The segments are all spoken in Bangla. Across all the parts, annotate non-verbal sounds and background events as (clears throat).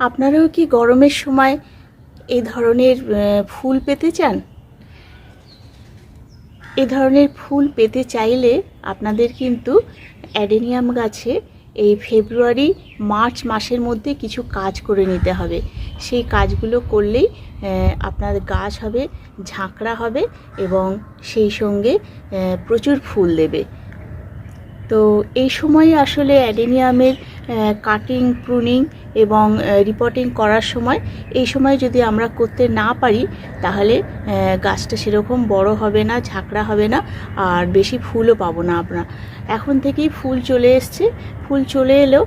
আপনারাও কি গরমের সময় এই ধরনের ফুল পেতে চান? এ ধরনের ফুল পেতে চাইলে আপনাদের কিন্তু অ্যাডেনিয়াম গাছে এই ফেব্রুয়ারি, মার্চ মাসের মধ্যে কিছু কাজ করে নিতে হবে। সেই কাজগুলো করলেই আপনার গাছ হবে, ঝাঁকড়া হবে এবং সেই সঙ্গে প্রচুর ফুল দেবে। তো এই সময়ে আসলে অ্যাডেনিয়ামের কাটিং প্রুনিং এবং রিপোর্টিং করার সময়, এই সময় যদি আমরা করতে না পারি, তাহলে গাছটা সেরকম বড় হবে না, ঝাঁকড়া হবে না, আর বেশি ফুলও পাবো না আমরা। এখন থেকেই ফুল চলে এসছে। ফুল চলে এলেও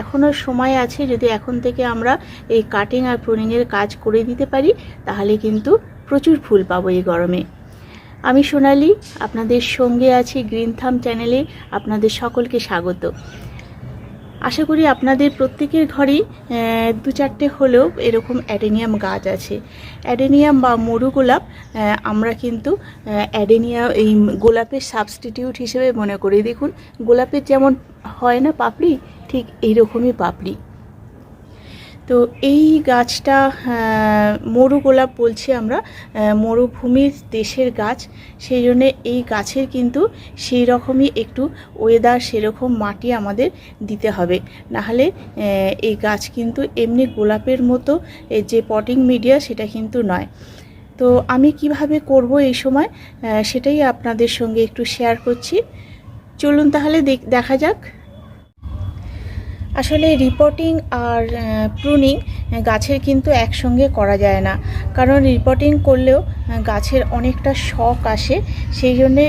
এখনও সময় আছে যদি এখন থেকে আমরা এই কাটিং আর প্রুনিংয়ের কাজ করে দিতে পারি, তাহলে কিন্তু প্রচুর ফুল পাবো এই গরমে। আমি সোনালি, আপনাদের সঙ্গে আছি গ্রিন থাম চ্যানেলে আপনাদের সকলকে স্বাগত। আশা করি আপনাদের প্রত্যেকের ঘরেই দু চারটে হলেও এরকম অ্যাডেনিয়াম গাছ আছে। অ্যাডেনিয়াম বা মরু গোলাপ আমরা কিন্তু অ্যাডেনিয়া এই গোলাপের সাবস্টিটিউট হিসেবে মনে করি। দেখুন, গোলাপের যেমন হয় না পাপড়ি, ঠিক এইরকমই পাপড়ি। তো এই গাছটা মরু গোলাপ বলছি আমরা মরুভূমির দেশের গাছ। সেই জন্যে এই গাছের কিন্তু সেই রকমই একটু ওয়েদার সেরকম মাটি আমাদের দিতে হবে। নাহলে এই গাছ কিন্তু এমনি গোলাপের মতো যে পটিং মিডিয়া সেটা কিন্তু নয়। তো আমি কীভাবে করব এই সময়? সেটাই আপনাদের সঙ্গে একটু শেয়ার করছি। চলুন তাহলে দেখ- যাক। আসলে রিপোর্টিং আর প্রুনিং গাছের কিন্তু একসঙ্গে করা যায় না। কারণ রিপোর্টিং করলেও গাছের অনেকটা শখ আসে। সেই জন্যে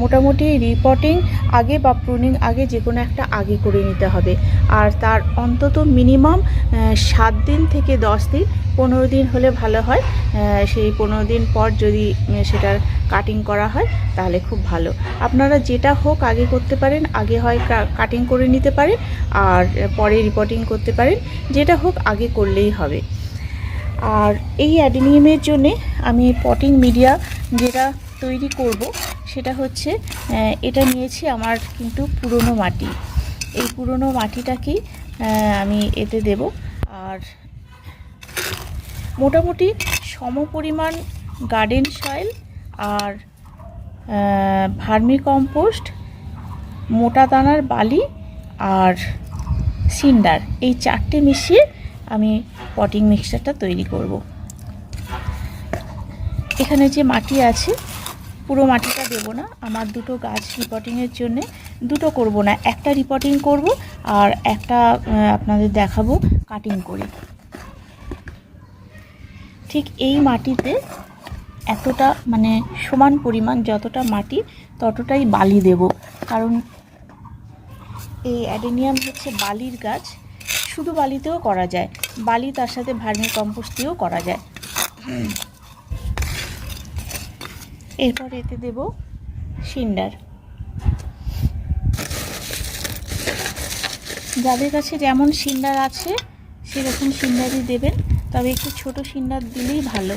মোটামুটি রিপোর্টিং আগে বা প্রুনিং আগে যে কোনো একটা আগে করে নিতে হবে। আর তার অন্তত মিনিমাম সাত দিন থেকে দশ দিন পনেরো দিন হলে ভালো হয়। সেই পনেরো দিন পর যদি সেটার কাটিং করা হয়, তাহলে খুব ভালো। আপনারা যেটা হোক আগে করতে পারেন, আগে হয় কাটিং করে নিতে পারেন, আর পরে রিপোর্টিং করতে পারেন। যেটা হোক আগে করলেই হবে। আর এই অ্যাডিনিয়ামের জন্যে আমি পটিং মিডিয়া যেটা তৈরি করব, সেটা হচ্ছে এটা নিয়েছি আমার কিন্তু পুরনো মাটি। এই পুরনো মাটিটাকেই আমি এতে দেব। আর মোটামুটি সমপরিমাণ গার্ডেন সয়েল আর ভার্মি কম্পোস্ট মোটা দানার বালি আর সিন্ডার। এই চারটে মিশিয়ে আমি পটিং মিক্সচারটা তৈরি করব। এখানে যে মাটি আছে, পুরো মাটিটা দেবো না। আমার দুটো গাছ রিপোর্টিংয়ের জন্য, দুটো করব না। একটা রিপোর্টিং করব আর একটা আপনাদের দেখাবো কাটিং করে। ঠিক এই মাটিতে এতটা মানে সমান পরিমাণ যতটা মাটি, ততটাই বালি দেব। কারণ এই অ্যাডেনিয়াম হচ্ছে বালির গাছ, শুধু বালিতেও করা যায়। বালি তার সাথে ভার্মি কম্পোস্ট দিয়েও করা যায়। এরপর এতে দেব সিন্ডার যাদের কাছে যেমন সিন্ডার আছে, সেরকম সিন্ডারই দেবেন। তবে একটু ছোট সিন্ডার দিলেই ভালো।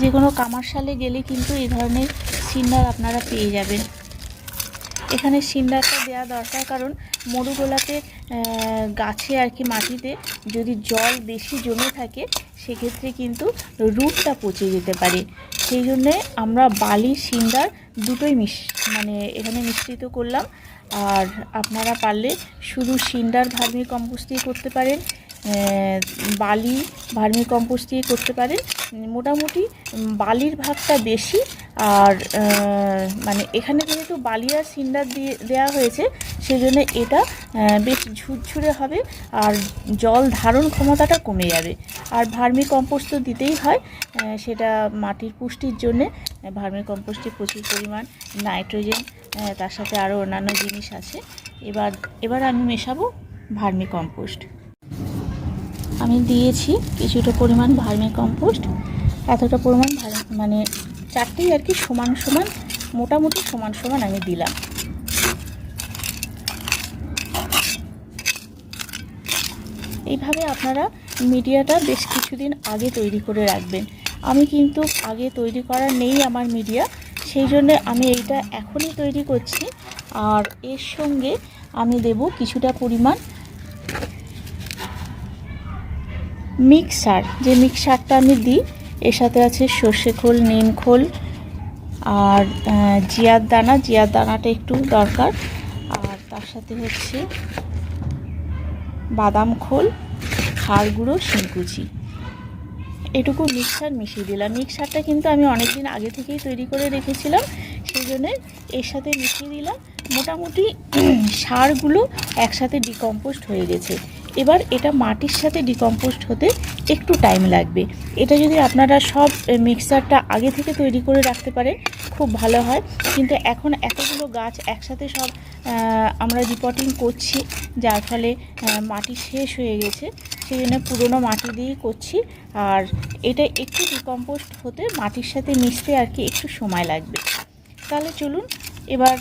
যে কোনো কামারশালে গেলে কিন্তু এই ধরনের সিন্ডার আপনারা পেয়ে যাবেন। এখানে সিন্ডারটা দেওয়া দরকার কারণ মরু গোলাপের গাছে আর কি মাটিতে যদি জল বেশি জমে থাকে, সেক্ষেত্রে কিন্তু রুটটা পচে যেতে পারে। সেই জন্যে আমরা বালি সিন্ডার দুটোই মিশ মানে এখানে মিশ্রিত করলাম। আর আপনারা পারলে শুধু সিন্ডার ভার্মি কম্পোস্ট দিয়ে করতে পারেন। বালি, ভার্মি কম্পোস্ট দিয়ে করতে পারেন। মোটামুটি বালির ভাগটা বেশি। আর মানে এখানে যেহেতু বালি আর সিন্ডার দিয়ে দেওয়া হয়েছে সেই জন্য এটা বেশ ঝুরঝুরে হবে আর জল ধারণ ক্ষমতাটা কমে যাবে। আর ভার্মি কম্পোস্ট তো দিতেই হয় সেটা মাটির পুষ্টির জন্যে। ভার্মি কম্পোস্টে প্রচুর পরিমাণ নাইট্রোজেন তার সাথে আরও অন্যান্য জিনিস আছে। এবার এবার আমি মেশাবো ভার্মি কম্পোস্ট। আমি দিয়েছি কিছুটা পরিমাণ ভার্মি কম্পোস্ট। এতটা পরিমাণ মানে চারটেই আর কি সমান সমান, মোটামুটি সমান সমান আমি দিলাম। এইভাবে আপনারা মিডিয়াটা বেশ কিছুদিন আগে তৈরি করে রাখবেন। আমি কিন্তু আগে তৈরি করা নেই আমার মিডিয়া, সেই জন্য আমি এইটা এখনই তৈরি করছি। আর এর সঙ্গে আমি দেব কিছুটা পরিমাণ মিক্সার, যে মিক্সারটা আমি দিই, এর সাথে আছে সর্ষে খোল, নিম খোল আর জিয়ার দানা। জিয়ার দানাটা একটু দরকার। আর তার সাথে হচ্ছে বাদাম খোল হাড় গুঁড়ো শিলকুচি এটুকু মিক্সার মিশিয়ে দিলাম। মিক্সারটা কিন্তু আমি অনেক দিন আগে থেকেই তৈরি করে রেখেছিলাম, সেই জন্যে এর সাথে মিশিয়ে দিলাম। মোটামুটি (clears throat) সারগুলো একসাথে ডিকম্পোস্ট হয়ে গেছে। এবার এটা মাটির সাথে ডিকম্পোস্ট হতে একটু টাইম লাগবে। এটা যদি আপনারা সব মিক্সারটা আগে থেকে তৈরি করে রাখতে পারেন, খুব ভালো হয়। কিন্তু এখন এতগুলো গাছ একসাথে সব আমরা রিপোর্টিং করছি, যার ফলে মাটি শেষ হয়ে গেছে। সেই জন্য পুরোনো মাটি দিয়েই করছি। আর এটা একটু ডিকম্পোস্ট হতে মাটির সাথে মিশতে আর কি একটু সময় লাগবে। তাহলে চলুন, এবার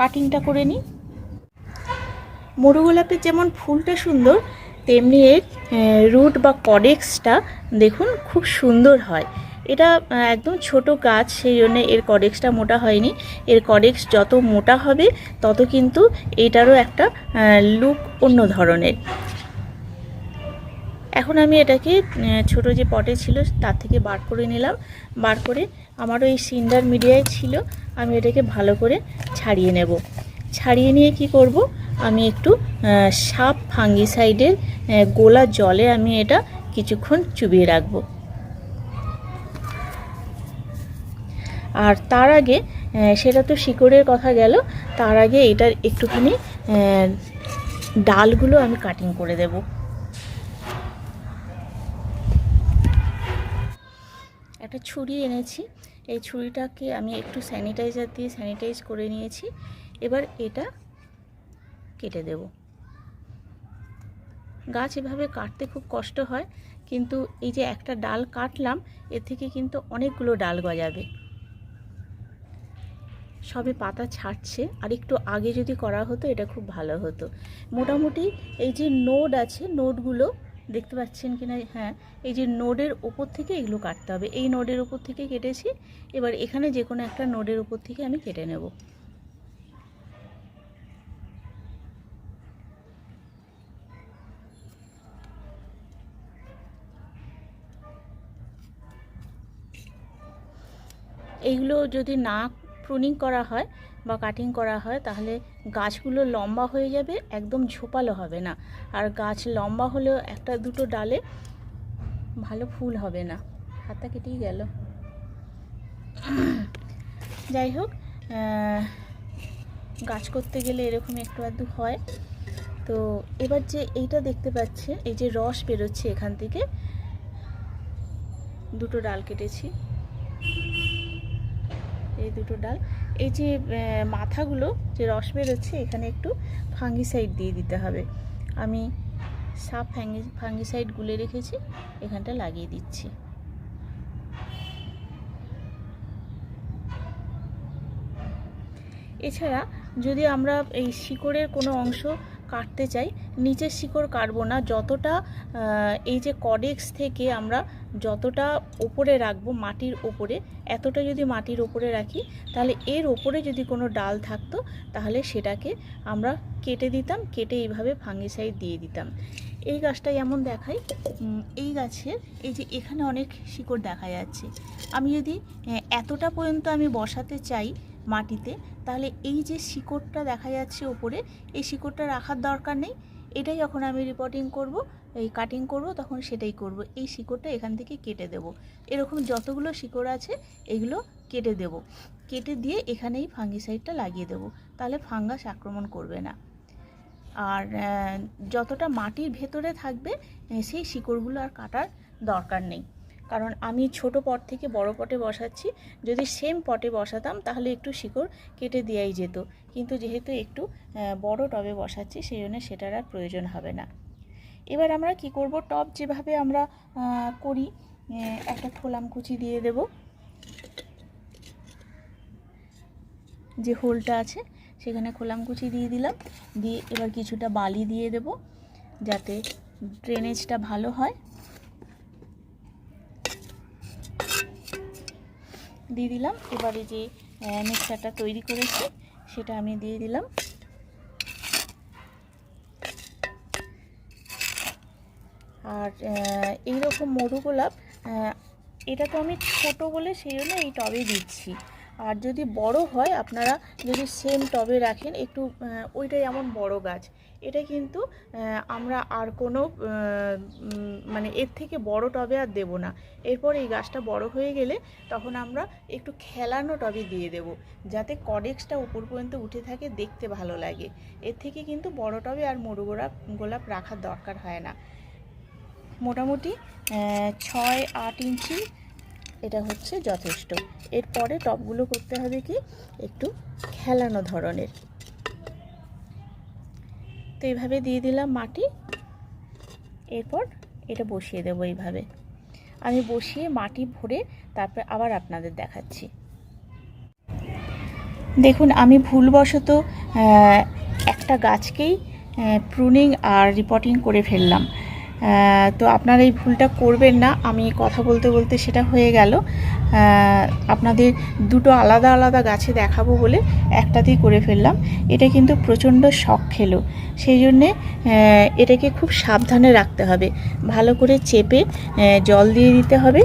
কাটিংটা করে নিই। মরু গোলাপের যেমন ফুলটা সুন্দর, তেমনি এর রুট বা কডেক্সটা দেখুন খুব সুন্দর হয়। এটা একদম ছোট গাছ, সেই জন্যে এর কডেক্সটা মোটা হয়নি। এর কডেক্স যত মোটা হবে, তত কিন্তু এটারও একটা লুক অন্য ধরনের। এখন আমি এটাকে ছোট যে পটে ছিল, তার থেকে বার করে নিলাম। বার করে আমারও এই সিন্ডার মিডিয়ায় ছিল, আমি এটাকে ভালো করে ছাড়িয়ে নেব। ছাড়িয়ে নিয়ে কি করব? আমি একটু সাপ ফাঙ্গিসাইডের গোলা জলে আমি এটা কিছুক্ষণ চুবিয়ে রাখব। আর তার আগে সেটা তো শিকড়ের কথা গেল, তার আগে এটার একটুখানি ডালগুলো আমি কাটিং করে দেব। একটা ছুরি এনেছি, এই ছুরিটাকে আমি একটু স্যানিটাইজার দিয়ে স্যানিটাইজ করে নিয়েছি। এবার এটা কেটে দেব। গাছ এভাবে কাটতে খুব কষ্ট হয়, কিন্তু এই যে একটা ডাল কাটলাম, এর থেকে কিন্তু অনেকগুলো ডাল গজাবে। সবে পাতা ছাড়ছে, আর একটু আগে যদি করা হতো, এটা খুব ভালো হতো। মোটামুটি এই যে নোড আছে, নোডগুলো, দেখতে পাচ্ছেন কি না হ্যাঁ এই যে নোডের ওপর থেকে এগুলো কাটতে হবে। এই নোডের ওপর থেকে কেটেছি, এবার এখানে যে কোনো একটা নোডের ওপর থেকে আমি কেটে নেব। এইগুলো যদি না প্রুনিং করা হয় বা কাটিং করা হয়, তাহলে গাছগুলো লম্বা হয়ে যাবে, একদম ঝোপালো হবে না। আর গাছ লম্বা হলেও একটা দুটো ডালে ভালো ফুল হবে না। হাতটা কেটেই গেল। যাই হোক গাছ করতে গেলে এরকম একটু আধটু হয়। তো এবার যে এইটা দেখতে পাচ্ছে এই যে রস বেরোচ্ছে এখান থেকে। দুটো ডাল কেটেছি। এই দুটো ডাল। এই যে মাথাগুলো যে রস বেরোচ্ছে, এখানে একটু ফাঙ্গিসাইড দিয়ে দিতে হবে। আমি সাপ ফ্যাঙ্গি ফাঙ্গিসাইড গুলে রেখেছি, এখানটা লাগিয়ে দিচ্ছি। এছাড়া যদি আমরা এই শিকড়ের কোনো অংশ কাটতে চাই, নিচের শিকড় কাটবো না। যতটা এই যে কডেক্স থেকে আমরা যতটা ওপরে রাখব মাটির ওপরে, এতটা যদি মাটির ওপরে রাখি, তাহলে এর ওপরে যদি কোনো ডাল থাকতো, তাহলে সেটাকে আমরা কেটে দিতাম, কেটে এইভাবে ফাঙ্গিসাইড দিয়ে দিতাম। এই গাছটা যেমন দেখাই এই গাছের, এই যে এখানে অনেক শিকড় দেখা যাচ্ছে। আমি যদি এতটা পর্যন্ত আমি বসাতে চাই মাটিতে, তাহলে এই যে শিকড়টা দেখা যাচ্ছে ওপরে, এই শিকড়টা রাখার দরকার নেই। এটাই যখন আমি রিপোর্টিং করব, এই কাটিং করব, তখন সেটাই করব। এই শিকড়টা এখান থেকে কেটে দেব। এরকম যতগুলো শিকড় আছে, এগুলো কেটে দেব। কেটে দিয়ে এখানেই ফাঙ্গিসাইডটা লাগিয়ে দেব। তাহলে ফাঙ্গাস আক্রমণ করবে না। আর যতটা মাটির ভেতরে থাকবে সেই শিকড়গুলো আর কাটার দরকার নেই। কারণ আমি ছোট পট থেকে বড় পটে বসাচ্ছি। যদি সেম পটে বসাতাম, তাহলে একটু শিকড় কেটে দেওয়াই যেত। কিন্তু যেহেতু একটু বড় টবে বসাচ্ছি সেই জন্য সেটার আর প্রয়োজন হবে না। এবার আমরা কি করব? টব যেভাবে আমরা করি একটা খোলাম কুচি দিয়ে দেব। যে হোলটা আছে, সেখানে খোলাম কুচি দিয়ে দিলাম। দিয়ে এবার কিছুটা বালি দিয়ে দেব, যাতে ড্রেনেজটা ভালো হয়। দিয়ে দিলাম। এবারে যে মিক্সারটা তৈরি করেছি সেটা আমি দিয়ে দিলাম। আর এই রকম মরু গোলাপ এটা তো আমি ছোট বলে সেই জন্য এই টবে দিচ্ছি। আর যদি বড় হয় আপনারা যদি সেম টবে রাখেন একটু আহ, ওইটা যেমন বড় গাছ। এটা কিন্তু আমরা আর কোনো মানে এর থেকে বড় টবে আর দেব না। এরপর এই গাছটা বড় হয়ে গেলে তখন আমরা একটু খেলানো টবে দিয়ে দেব, যাতে কডেক্সটা উপর পর্যন্ত উঠে থাকে, দেখতে ভালো লাগে। এর থেকে কিন্তু বড় টবে আর মরু গোলাপ গোলাপ রাখার দরকার হয় না। মোটামুটি ছয় আট ইঞ্চি এটা হচ্ছে যথেষ্ট। এরপরে টপগুলো করতে হবে কি, একটু খেলানো ধরনের। তো এইভাবে দিয়ে দিলাম মাটি। এরপর এটা বসিয়ে দেবো এইভাবে। আমি বসিয়ে মাটি ভরে তারপর আবার আপনাদের দেখাচ্ছি। দেখুন, আমি ভুলবশত একটা গাছকেই প্রুনিং আর রিপোর্টিং করে ফেললাম। তো আপনারা এই ভুলটা করবেন না। আমি কথা বলতে বলতে সেটা হয়ে গেল। আপনাদের দুটো আলাদা আলাদা গাছে দেখাবো বলে একটাতেই করে ফেললাম। এটা কিন্তু প্রচণ্ড শখ খেলো। সেই জন্যে এটাকে খুব সাবধানে রাখতে হবে। ভালো করে চেপে জল দিয়ে দিতে হবে।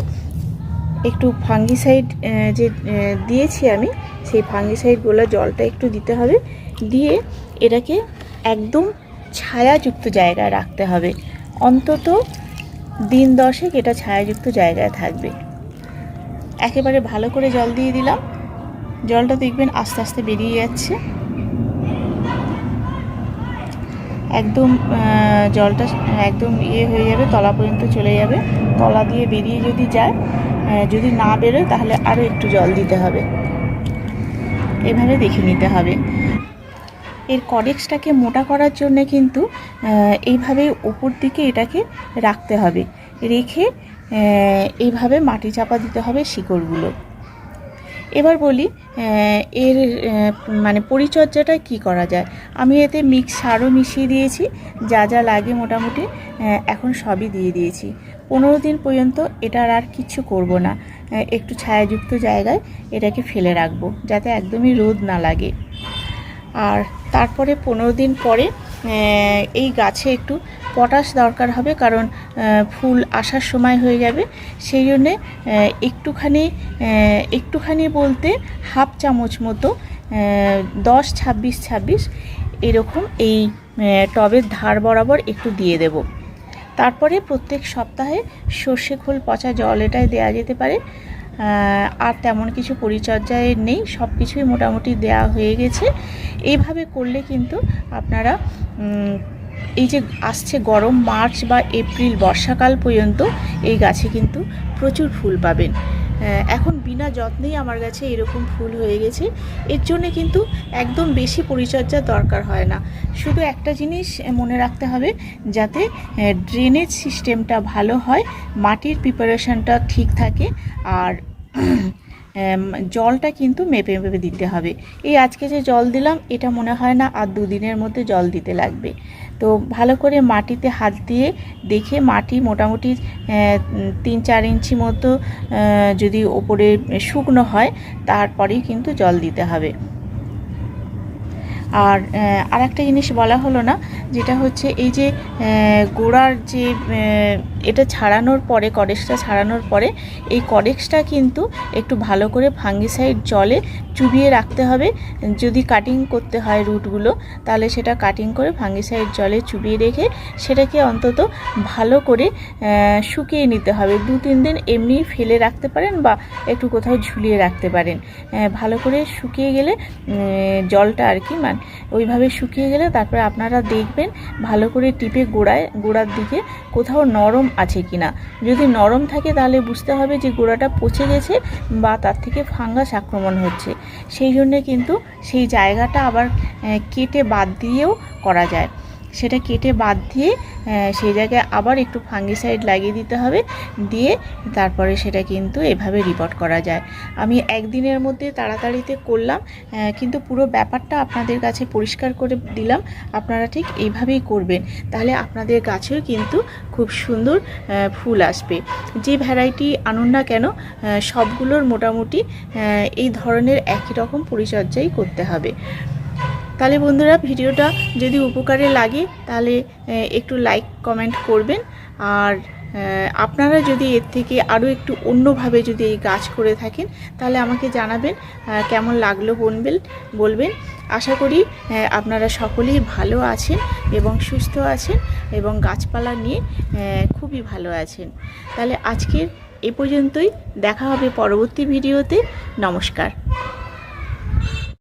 একটু ফাঙ্গিসাইড যে দিয়েছি আমি, সেই ফাঙ্গিসাইডগুলো জলটা একটু দিতে হবে। দিয়ে এটাকে একদম ছায়াযুক্ত জায়গায় রাখতে হবে। অন্তত দিন দশেক এটা ছায়াযুক্ত জায়গায় থাকবে। একেবারে ভালো করে জল দিয়ে দিলাম। জলটা দেখবেন আস্তে আস্তে বেরিয়ে যাচ্ছে। একদম জলটা একদম ইয়ে হয়ে যাবে, তলা পর্যন্ত চলে যাবে। তলা দিয়ে বেরিয়ে যদি যায় যদি না বেরোয় তাহলে আরও একটু জল দিতে হবে। এভাবে দেখে নিতে হবে। এর কডেক্সটাকে মোটা করার জন্য কিন্তু এইভাবে ওপর দিকে এটাকে রাখতে হবে। রেখে এইভাবে মাটি চাপা দিতে হবে শিকড়গুলো। এবার বলি এর মানে পরিচর্যাটা কি করা যায়? আমি এতে মিক্স সারও মিশিয়ে দিয়েছি, যা যা লাগে মোটামুটি এখন সবই দিয়ে দিয়েছি। পনেরো দিন পর্যন্ত এটার আর কিচ্ছু করব না। একটু ছায়াযুক্ত জায়গায় এটাকে ফেলে রাখব, যাতে একদমই রোদ না লাগে। আর তারপরে পনেরো দিন পরে এই গাছে একটু পটাশ দরকার হবে, কারণ ফুল আসার সময় হয়ে যাবে। সেই জন্যে একটুখানি একটুখানি বলতে হাফ চামচ মতো দশ ছাব্বিশ ছাব্বিশ এরকম এই টবের ধার বরাবর একটু দিয়ে দেব। তারপরে প্রত্যেক সপ্তাহে সর্ষে খোল, পচা জল এটাই দেওয়া যেতে পারে। আর তেমন কিছু পরিচর্যায় নেই সব কিছুই মোটামুটি দেয়া হয়ে গেছে। এইভাবে করলে কিন্তু আপনারা এই যে আসছে গরম মার্চ বা এপ্রিল বর্ষাকাল পর্যন্ত এই গাছে কিন্তু প্রচুর ফুল পাবেন। এখন বিনা যত্নেই আমার কাছে এরকম ফুল হয়ে গেছে। এর জন্য কিন্তু একদম বেশি পরিচর্যার দরকার হয় না। শুধু একটা জিনিস মনে রাখতে হবে, যাতে ড্রেনেজ সিস্টেমটা ভালো হয়, মাটির প্রিপারেশনটা ঠিক থাকে, আর (clears throat) জলটা কিন্তু মেপে মেপে দিতে হবে। এই আজকে যে জল দিলাম, এটা মনে হয় না আর দুদিনের মধ্যে জল দিতে লাগবে। তো ভালো করে মাটিতে হাত দিয়ে দেখে মাটি মোটামুটি তিন চার ইঞ্চি মতো যদি ওপরে শুকনো হয় তারপরেই কিন্তু জল দিতে হবে। আর আর একটা জিনিস বলা হলো না, যেটা হচ্ছে এই যে গোড়ার যে এটা ছাড়ানোর পরে, কডেক্সটা ছাড়ানোর পরে এই কডেক্সটা কিন্তু একটু ভালো করে ফাঙ্গিসাইড জলে চুবিয়ে রাখতে হবে। যদি কাটিং করতে হয় রুটগুলো, তাহলে সেটা কাটিং করে ফাঙ্গিসাইড জলে চুবিয়ে রেখে সেটাকে অন্তত ভালো করে শুকিয়ে নিতে হবে। দু, তিন দিন এমনি ফেলে রাখতে পারেন বা একটু কোথাও ঝুলিয়ে রাখতে পারেন। ভালো করে শুকিয়ে গেলে জলটা আর কি, মান, ওইভাবে শুকিয়ে গেলে তারপরে আপনারা দেখবেন ভালো করে টিপে গোড়ায়, গোড়ার দিকে কোথাও নরম আছে কি না যদি নরম থাকে তাহলে বুঝতে হবে যে গোড়াটা পচে গেছে বা তার থেকে ফাঙ্গাস আক্রমণ হচ্ছে। সেই জন্যে কিন্তু সেই জায়গাটা আবার কেটে বাদ দিয়েও করা যায়। সেটা কেটে বাদ দিয়ে সেই জায়গায় আবার একটু ফাঙ্গিসাইড লাগিয়ে দিতে হবে। দিয়ে তারপরে সেটা কিন্তু এভাবে রিপোর্ট করা যায়। আমি একদিনের মধ্যে তাড়াতাড়িতে করলাম কিন্তু পুরো ব্যাপারটা আপনাদের কাছে পরিষ্কার করে দিলাম। আপনারা ঠিক এইভাবেই করবেন। তাহলে আপনাদের গাছেও কিন্তু খুব সুন্দর ফুল আসবে। যে ভ্যারাইটি আনুন না কেন সবগুলোর মোটামুটি এই ধরনের একই রকম পরিচর্যাই করতে হবে। তাহলে বন্ধুরা ভিডিওটা যদি উপকারে লাগে, তাহলে একটু লাইক কমেন্ট করবেন। আর আপনারা যদি এর থেকে আরও একটু অন্যভাবে যদি এই গাছ করে থাকেন, তাহলে আমাকে জানাবেন কেমন লাগল বলবেন বলবেন। আশা করি আপনারা সকলেই ভালো আছেন এবং সুস্থ আছেন এবং গাছপালা নিয়ে খুবই ভালো আছেন। তাহলে আজকের এ পর্যন্তই। দেখা হবে পরবর্তী ভিডিওতে। নমস্কার।